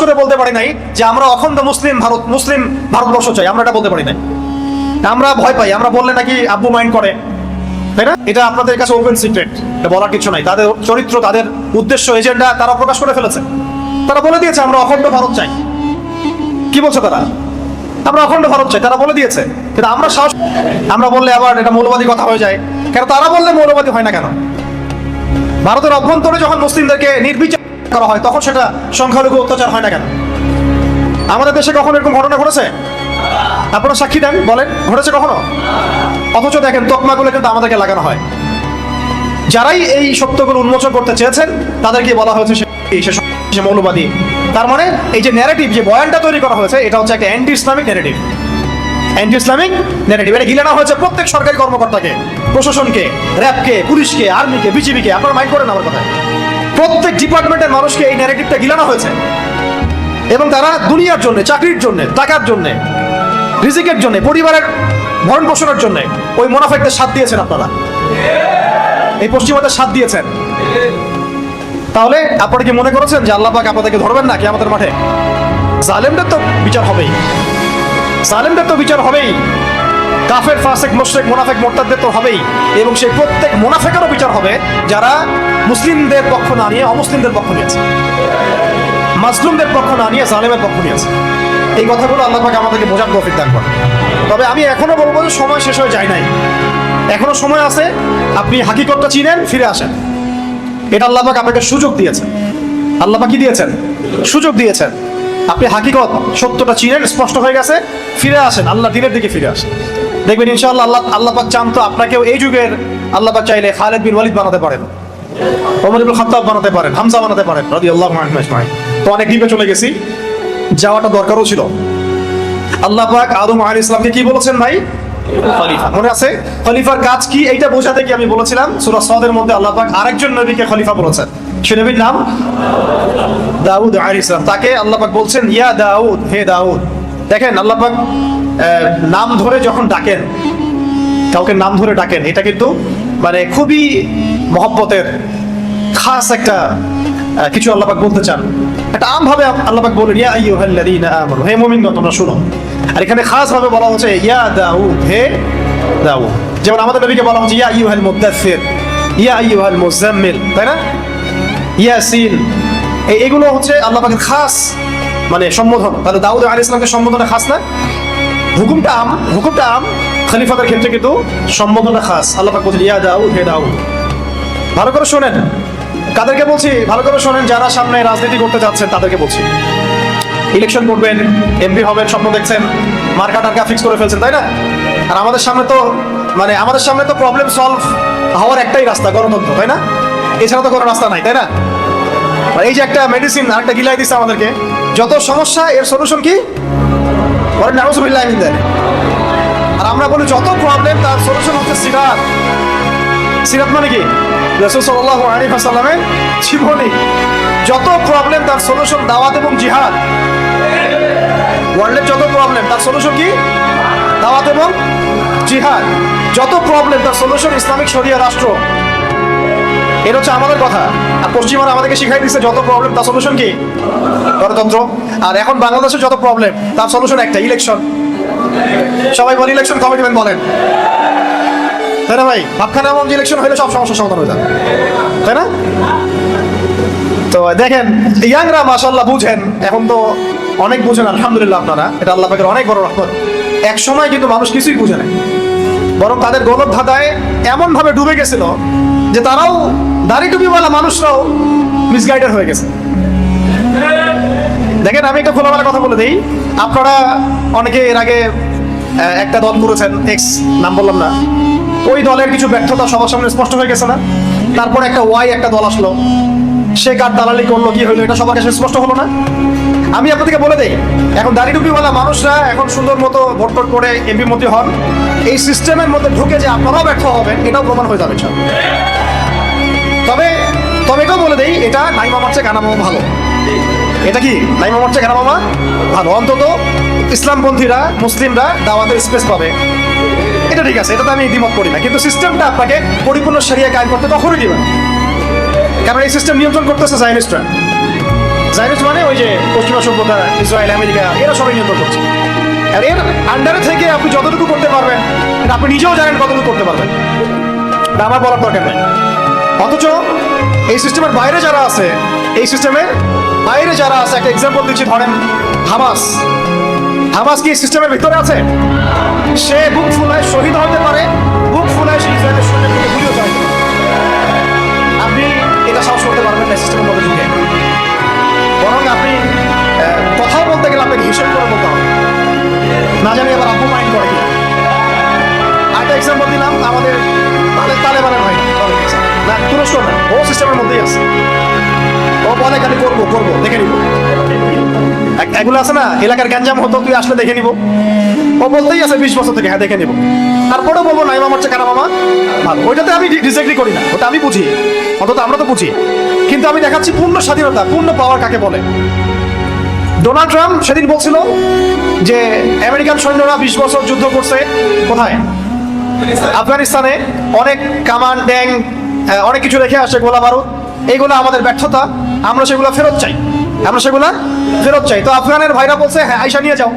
করে বলতে পারি নাই যে আমরা অখণ্ড মুসলিম ভারত, মুসলিম ভারতবর্ষ চাই। আমরা এটা বলতে পারি নাই। আমরা ভয় পাই। আমরা বললে নাকি আব্বু মাইন্ড করে। তাই না? এটা আপনাদের কাছে ওপেন সিক্রেট এটা বলার কিছু নাই। তাদের চরিত্র, তাদের উদ্দেশ্য এজেন্ডা তারা প্রকাশ করে ফেলেছে। তারা বলে দিয়েছে, আমরা অখণ্ড ভারত চাই। কি বলছো তারা? আমরা অখণ্ড ভারত চাই। তারা বলে দিয়েছে। কিন্তু আমরা সাহস আমরা বললে আবার এটা মৌলবাদী কথা হয়ে যায়। কেন তারা বললে মৌলবাদী হয় না কেন? ভারতের অভ্যন্তরে যখন মুসলিমদেরকে নির্বিচার করা হয়, তখন সেটা সংখ্যালঘু অত্যাচার হয় না কেন? আমাদের দেশে কখনো এরকম ঘটনা ঘটেছে? আপনারা সাক্ষী দেন, বলেন, ঘটেছে কখনো? অথচ দেখেন, তকমাগুলো কিন্তু আমাদেরকে লাগানো হয়। যারাই এই সত্যগুলো উন্মোচন করতে চেয়েছেন, তাদেরকে বলা হয়েছে সে- মৌলবাদী। তার মানে এই যে ন্যারেটিভ যে বয়ানটা তৈরি করা হয়েছে, এটা হচ্ছে একটা anti Islamic narrative anti Islamic narrative এটা গিলানো হয়েছে প্রত্যেক সরকারি কর্মকর্তাকে, প্রশাসনকে র্যাবকে পুলিশকে আর্মিকে বিজিবিকে আপনারা মাইন্ড করেন আমার কথা প্রত্যেক ডিপার্টমেন্টের মানুষকে এই ন্যারেটিভটা গিলানো হয়েছে। এবং তারা দুনিয়ার জন্য, চাকরির জন্য, টাকার জন্য, রিজিকের জন্য, পরিবারের ভরণ পোষণের জন্য ওই মোনাফেকদের সাথ দিয়েছেন আপনারা। এই পশ্চিমাদের সাথ দিয়েছেন। তাহলে আপনারা কি মনে করেছেন যে আল্লাহ পাক আপনাদেরকে ধরবেন না কি আমাদের মাঠে? জালেমদের তো বিচার হবেই। জালেমদের তো বিচার হবেই। কাফের, ফাসেক, মুশরিক, মুনাফেক, মোরতাদদের তো হবেই। এবং সেই প্রত্যেক মোনাফেকেরও বিচার হবে যারা মুসলিমদের পক্ষ না নিয়ে অমুসলিমদের পক্ষ নিয়েছে মাজলুমদের পক্ষ না নিয়ে জালেমের পক্ষ নিয়েছে এই কথাগুলো আল্লাহ পাক আমাদেরকে বোঝার তৌফিক দান করে তবে আমি এখনও বলব যে সময় শেষ হয়ে যায় নাই। এখনও সময় আছে, আপনি হাকিকতটা চিনেন, ফিরে আসেন। এটা আল্লাহ পাক আপনাকে সুযোগ দিয়েছেন। আল্লাহ পাক কি দিয়েছেন? সুযোগ দিয়েছেন। আপনি হাকিকত সত্যটা চিনেন, স্পষ্ট হয়ে গেছে, ফিরে আসেন, আল্লাহ দিনের দিকে ফিরে আসেন। দেখবেন ইনশাআল্লাহ আল্লাহ আল্লাহ পাক চান তো আপনাকেও এই যুগের আল্লাহ পাক চাইলে খালেদ বিন ওয়ালিদ বানাতে পারেন। ওমর ইবুল খাত্তাব বানাতে পারেন হামজা বানাতে পারেন রাদিয়াল্লাহু আনহু আজমাইন। তো অনেক ডিপে চলে গেছি যাওয়াটা দরকারও ছিল। আল্লাহ পাক আদম আলাইহিস ইসলামকে কি বলেছেন ভাই? খলিফা। মনে আছে? খলিফার কাজ কি? এইটা বোঝাতে কি আমি বলেছিলাম? সূরা সাদের মধ্যে আল্লাহ পাক আরেকজন নবীকে খলিফা বলেছেন। সে নবীর নাম? দাউদ আলাইহিস সালাম। তাকে আল্লাহ পাক বলছেন ইয়া দাউদ হে দাউদ। দেখেন আল্লাহ পাক নাম ধরে যখন ডাকেন, কাউকে নাম ধরে ডাকেন, এটা কিন্তু মানে খুবই মহব্বতের খাস একটা কিছু আল্লাপাক বলতে চান। এটা আমভাবে আল্লাপাক বলেন ইয়া আইয়ুহাল্লাযীনা আমানু হে মুমিনগণ, তোমরা শুনো। আর এখানে খাস ভাবে বলা হচ্ছে, ইয়া দাউদ হে দাউদ। যেমন আমাদের নবীকে বলা হচ্ছে, ইয়া ইউ আইয়ুহাল মুদাথির ইয়া ইউ আইয়ুহাল মুজাম্মিল তাই না? ইয়াসিন। এগুলো হচ্ছে আল্লাহ পাকের খাস মানে সম্বোধন। তাহলে দাউদ আলাইহিস ইসলামকে সম্বোধনে খাস না? হুকুমটা আম হুকুমটা আম। খলিফাদের ক্ষেত্রে কিন্তু সম্বোধনটা খাস। আল্লাহ পাক বলছেন, ইয়া দাউদ, হে দাউদ। ভালো করে শোনেন। কাদেরকে বলছি, ভালো করে শোনেন, যারা সামনে রাজনীতি করতে যাচ্ছেন, তাদেরকে বলছি। ইলেকশন করবেন, এমপি হবেন, স্বপ্ন দেখছেন মার্কা টার্কা ফিক্স করে ফেলছেন, তাই না? আর আমাদের সামনে তো মানে আমাদের সামনে তো প্রবলেম সলভ হওয়ার একটাই রাস্তা, গণতন্ত্র, তাই না? এছাড়া তো কোনো রাস্তা নাই, তাই না? এই যে একটা মেডিসিন আর একটা গিলাই দিচ্ছে আমাদেরকে। যত সমস্যা, এর সলিউশন কি? বলেন নাউজুবিল্লাহ যালিক। আর আমরা বলি যত প্রবলেম তার সলিউশন হচ্ছে সিরাত। সিরাত মানে কি? রসুল সাল্লাহ আলী সাল্লামের জীবনী। যত প্রবলেম তার সলিউশন দাওয়াত এবং জিহাদ। ওয়ার্ল্ডের যত প্রবলেম তার সলিউশন কি? দাওয়াত এবং জিহাদ। যত প্রবলেম তার সলিউশন ইসলামিক শরিয়া রাষ্ট্র। এটা হচ্ছে আমাদের কথা। আর পশ্চিমারা আমাদেরকে শিখাই দিচ্ছে যত প্রবলেম তার সলিউশন কি? গণতন্ত্র। আর এখন বাংলাদেশের যত প্রবলেম তার সলিউশন একটা ইলেকশন সবাই বলে ইলেকশন দিবেন বলেন? তাই না ভাই? ভাবখানা এমন ইলেকশন হলে সব সমস্যার সমাধান হয়ে যাবে। তাই না? তো দেখেন, ইয়াংরা মাসাল্লাহ বুঝেন, এখন তো অনেক বুঝেন, আলহামদুলিল্লাহ আপনারা। এটা আল্লাহ পাকের অনেক বড় রহমত। এক সময় কিন্তু মানুষ কিছুই বুঝে নাই। বরং তাদের গলত ধাঁধায় এমন ভাবে ডুবে গেছিল যে তারাও দাড়ি টুপিওয়ালা মানুষরাও মিসগাইডেড হয়ে গেছে। দেখেন, আমি একটা খোলামেলা কথা বলে দিই। আপনারা অনেকে এর আগে একটা দল করেছেন এক্স নাম বললাম না। ওই দলের কিছু ব্যর্থতা সবার সামনে স্পষ্ট হয়ে গেছে না? তারপর একটা ওয়াই একটা দল আসলো। সে কার দালালি করল, কি হলো এটা সবার কাছে স্পষ্ট হলো না? আমি আপনাদেরকে বলে দেই, এখন দাড়ি টুপিওয়ালা মানুষরা এখন সুন্দর মতো ভোট করে এমপি মন্ত্রী হন, এই সিস্টেমের মধ্যে ঢুকে যে আপনারাও ব্যর্থ হবেন, এটাও প্রমাণ হয়ে যাবে তবে তবে এটাও বলে দেই, এটা নাই মামার চেয়ে কানা মামা ভালো। এটা কি? নাই মামার চেয়ে কানা মামা ভালো। অন্তত ইসলামপন্থীরা, মুসলিমরা দাওয়াতের স্পেস পাবে। এটা ঠিক আছে এটা তো আমি দ্বিমত করি না। কিন্তু সিস্টেমটা আপনাকে পরিপূর্ণ সারিয়া কায়েম করতে কখনোই দিবে না। কারণ এই সিস্টেম নিয়ন্ত্রণ করতেছে জাইনিস্টরা জায়নিস্ট মানে ওই যে পশ্চিমা সভ্যতা, ইসরায়েল, আমেরিকা, এরা সবাই নিয়ন্ত্রণ করছে। আর এর আন্ডারে থেকে আপনি যতটুকু করতে পারবেন আপনি নিজেও জানেন কতটুকু করতে পারবেন। আমার বলার দরকার নাই। অথচ এই সিস্টেমের বাইরে যারা আছে, এই সিস্টেমের বাইরে যারা আছে, একটা এক্সাম্পল দিচ্ছি, ধরেন হামাস। হামাস কি সিস্টেমের ভিতরে আছে? সে বুক ফুলায় শহীদ হতে পারে সাহস করতে পারবেন না সিস্টেমের মধ্যে ঢুকে বরং আপনি কথা বলতে গেলে আপনাকে হিসেব করে বলতে হবে। না জানি আবার আপু মাইন্ড করে আরেকটা এক্সাম্পল দিলাম, আমাদের তালে তালেবানের হয় না, তুরস্ক না, ও সিস্টেমের মধ্যেই আছে। ও বলে খালি করব করব, দেখে নিব। এগুলো আছে না? এলাকার গ্যাঞ্জাম হতো তুই আসলে দেখে নিব। ও বলতেই আছে বিশ বছর থেকে হ্যাঁ দেখে নিব। তারপরেও বলব নাই মামার চেয়ে কারা মামা। ভালো। ওইটাতে আমি ডিসএগ্রি করি না। ওটা আমি বুঝি। অন্তত আমরা তো বুঝি। কিন্তু আমি দেখাচ্ছি পূর্ণ স্বাধীনতা পূর্ণ পাওয়ার কাকে বলে। ডোনাল্ড ট্রাম্প সেদিন বলছিল যে আমেরিকান সৈন্যরা বিশ বছর যুদ্ধ করছে। কোথায়? আফগানিস্তানে। অনেক কামান আহ, অনেক কিছু রেখে আসে গোলা বারুদ। এইগুলো আমাদের ব্যর্থতা। আমরা সেগুলো ফেরত চাই। আমরা সেগুলো ফেরত চাই। তো আফগানের ভাইরা বলছে হ্যাঁ আইসা নিয়ে যাও।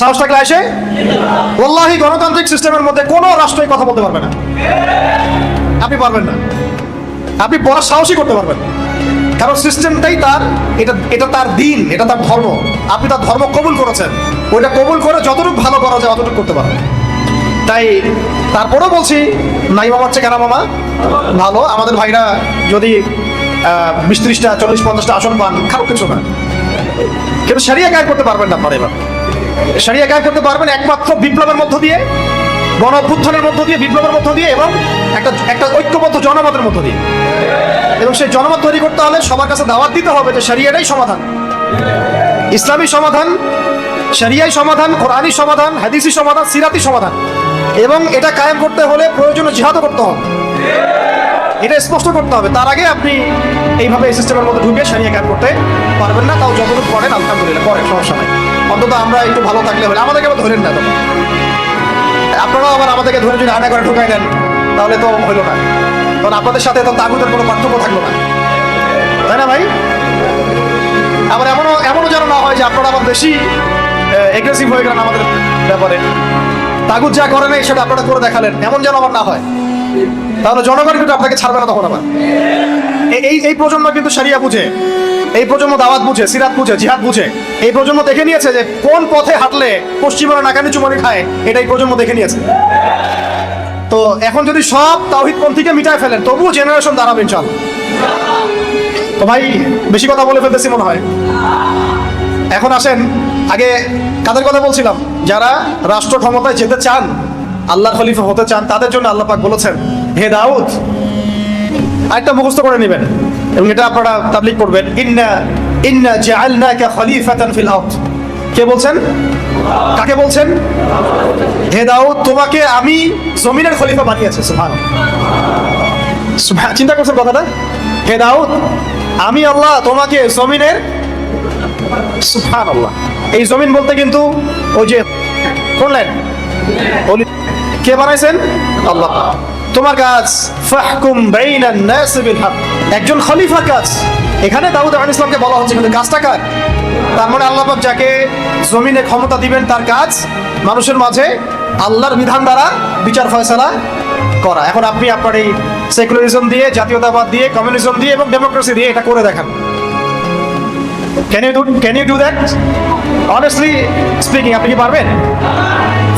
সাহস থাকলে আসে ওল্লাহি গণতান্ত্রিক সিস্টেমের মধ্যে কোনো রাষ্ট্রই কথা বলতে পারবে না। আপনি পারবেন না। আপনি পড়ার সাহসই করতে পারবেন কারণ সিস্টেমটাই তার, এটা এটা তার দিন, এটা তার ধর্ম। আপনি তার ধর্ম কবুল করেছেন। ওইটা কবুল করে যতটুকু ভালো করা যায় অতটুকু করতে পারবেন। তাই তারপরেও বলছি, নাই মামার চেয়ে কেনা মামা? ভালো। আমাদের ভাইরা যদি বিশ ত্রিশটা, চল্লিশ, পঞ্চাশটা আসন পান খারাপ কিছু না। কিন্তু সারিয়া গায়ে করতে পারবেন না আপনারা এবার। সারিয়া গায়ে করতে পারবেন একমাত্র বিপ্লবের মধ্য দিয়ে, গণ অভ্যুত্থানের মধ্য দিয়ে, বিপ্লবের মধ্য দিয়ে এবং একটা একটা ঐক্যবদ্ধ জনমতের মধ্য দিয়ে। এবং সেই জনমত তৈরি করতে হলে সবার কাছে দাওয়াত দিতে হবে যে সারিয়াটাই সমাধান। ইসলামী সমাধান শরিয়াই সমাধান কোরআনী সমাধান হাদিসি সমাধান সিরাতি সমাধান। এবং এটা কায়েম করতে হলে প্রয়োজনীয় জিহাদও করতে হবে। এটা স্পষ্ট করতে হবে। তার আগে আপনি এইভাবে এই সিস্টেমের মধ্যে ঢুকে সারিয়ে কায়েম করতে পারবেন না। তাও যতটুকু করেন, আলহামদুলিল্লাহ করেন, সমস্যা নাই। অন্তত আমরা একটু ভালো থাকলে হলে। আমাদেরকে আবার ধরেন না আপনারাও আবার আমাদেরকে ধরে যদি আনা করে ঢুকাই দেন, তাহলে তো হইল না। কারণ আপনাদের সাথে তো তাগুদের কোনো পার্থক্য থাকল না। তাই না ভাই? আবার এমনও এমনও যেন না হয় যে আপনারা আবার বেশি এগ্রেসিভ হয়ে গেলেন আমাদের ব্যাপারে। তাগুদ যা করে নাই, সেটা আপনারা করে দেখালেন। এমন যেন আবার না হয়। তাহলে জনগণ কিন্তু আপনাকে ছাড়বে না তখন আবার। এই- এই প্রজন্ম কিন্তু সারিয়া বুঝে। এই প্রজন্ম দাওয়াত বুঝে, সিরাত বুঝে, জিহাদ বুঝে। এই প্রজন্ম দেখে নিয়েছে যে কোন পথে হাঁটলে পশ্চিমারা নাকানি চুমানি খায় এটা এই প্রজন্ম দেখে নিয়েছে। তো এখন যদি সব তাওহিদ পন্থীকে মিটায় ফেলেন, তবুও জেনারেশন দাঁড়াবে ইনশাল্লাহ তো ভাই, বেশি কথা বলে ফেলতেছি মনে হয়। এখন আসেন, আগে কাদের কথা বলছিলাম? যারা রাষ্ট্র ক্ষমতায় যেতে চান, আল্লাহ খলিফা হতে চান, তাদের জন্য আল্লাহ পাক বলেছেন হে দাউদ, আরেকটা মুখস্থ করে নেবেন এবং এটা আপনারা তাবলিক করবেন। ইন্না ইন্না জাআলনাকা খলিফাতান ফিল আরদ। কে বলছেন? কাকে বলছেন? হে দাউদ, তোমাকে আমি জমিনের খলিফা বানিয়েছি সুবহান চিন্তা করছেন কথাটা? হে দাউদ, আমি আল্লাহ তোমাকে জমিনের সুবহান এই জমিন বলতে কিন্তু ওই যে ওলি- কে বানাইছেন? আল্লাহ। তোমার কাজ, ফাহকুম বাইনান নাস বিল হক একজন খলিফা কাজ। এখানে দাউদ আলাইহিস ইসলামকে বলা হচ্ছে, কিন্তু কাজটা কার? তার মানে আল্লাহ পাক যাকে জমিনে ক্ষমতা দিবেন, তার কাজ মানুষের মাঝে আল্লাহর বিধান দ্বারা বিচার ফয়সালা করা। এখন আপনি আপনার এই সেকুলারিজম দিয়ে, জাতীয়তাবাদ দিয়ে কমিউনিজম দিয়ে এবং ডেমোক্রেসি দিয়ে এটা করে দেখান। Can you do can you do that honestly speaking আপনি কি পারবেন?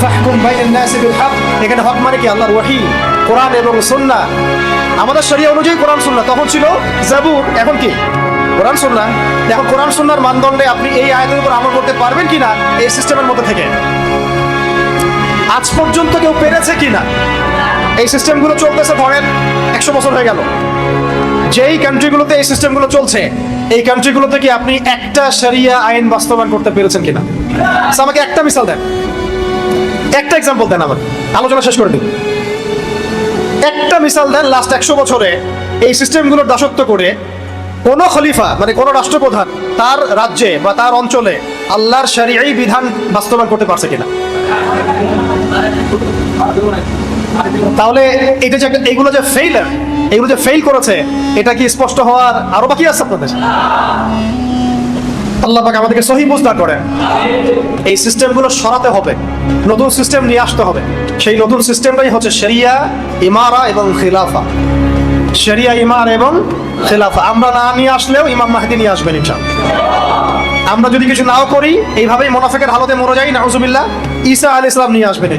ফাহকুম বাইনান নাসি বিল হক। এখানে হক মানে কি? আল্লাহর ওয়াহি, কোরআন এবং সুন্নাহ। আমাদের শরিয়া অনুযায়ী কোরআন সুন্নাহ। তখন ছিল জাবুর, এখন কি? কোরআন সুন্নাহ। এখন কোরআন সুন্নাহর মানদণ্ডে আপনি এই আয়াতের উপর আমল করতে পারবেন কিনা? এই সিস্টেমের মধ্যে থেকে। আজ পর্যন্ত কেউ পেরেছে কিনা? এই সিস্টেমগুলো চলতেছে, ধরেন, একশো বছর হয়ে গেল। যেই কান্ট্রিগুলোতে এই সিস্টেমগুলো চলছে, এই কান্ট্রিগুলোতে কি আপনি একটা শরিয়া আইন বাস্তবায়ন করতে পেরেছেন কিনা? আমাকে একটা মিসাল দেন। একটা এক্সাম্পল দেন আমার। আলোচনা শেষ করে দিন একটা মিসাল দেন লাস্ট একশো বছরে এই সিস্টেমগুলোর দাসত্ব করে কোনো খলিফা মানে কোনো রাষ্ট্রপ্রধান তার রাজ্যে বা তার অঞ্চলে আল্লাহর শরিয়াই বিধান বাস্তবায়ন করতে পারছে কিনা। তাহলে এটা যে এইগুলো যে ফেইলার এগুলো যে ফেল করেছে, এটা কি স্পষ্ট হওয়ার আরও বাকি আছে আপনাদের? আল্লাহ পাক আমাদেরকে সহি বুঝদার করেন। এই সিস্টেমগুলো সরাতে হবে, নতুন সিস্টেম নিয়ে আসতে হবে। সেই নতুন সিস্টেমটাই হচ্ছে শরিয়া, ইমারা এবং খিলাফা। শরিয়া, ইমার এবং খিলাফা। আমরা না নিয়ে আসলেও ইমাম মাহদি নিয়ে আসবেন ইনশাআল্লাহ। আমরা যদি কিছু নাও করি, এইভাবেই মোনাফেকের হালতে মরে যাই, নাউজুবিল্লাহ। ঈসা আলাইহিস সালাম নিয়ে আসবেন